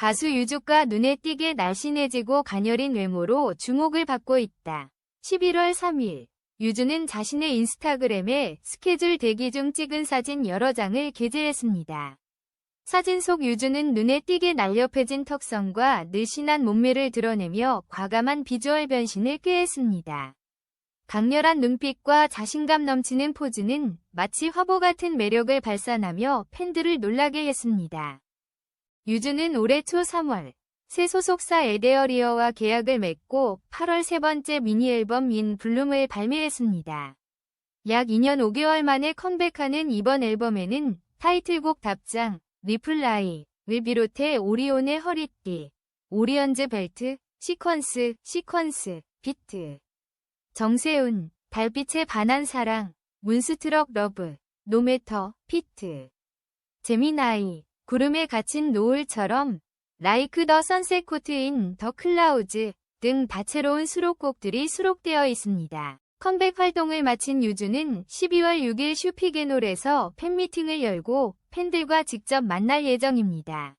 가수 유주가 눈에 띄게 날씬해지고 가녀린 외모로 주목을 받고 있다. 11월 3일 유주는 자신의 인스타그램에 스케줄 대기 중 찍은 사진 여러 장을 게재했습니다. 사진 속 유주는 눈에 띄게 날렵해진 턱선과 늘씬한 몸매를 드러내며 과감한 비주얼 변신을 꾀했습니다. 강렬한 눈빛과 자신감 넘치는 포즈는 마치 화보 같은 매력을 발산하며 팬들을 놀라게 했습니다. 유주는 올해 초 3월 새 소속사 에데어리어와 계약을 맺고 8월 세 번째 미니 앨범 인 블룸을 발매했습니다. 약 2년 5개월 만에 컴백하는 이번 앨범에는 타이틀곡 답장, 리플라이 를 비롯해 오리온의 허리띠, 오리언즈 벨트, 시퀀스, 시퀀스, 비트, 정세훈, 달빛에 반한 사랑, 문스트럭 러브, 노메터, 피트, 제미나이, 구름에 갇힌 노을처럼 라이크 더 선셋 코트인 더 클라우즈 등 다채로운 수록곡들이 수록되어 있습니다. 컴백 활동을 마친 유주는 12월 6일 슈피게놀에서 팬미팅을 열고 팬들과 직접 만날 예정입니다.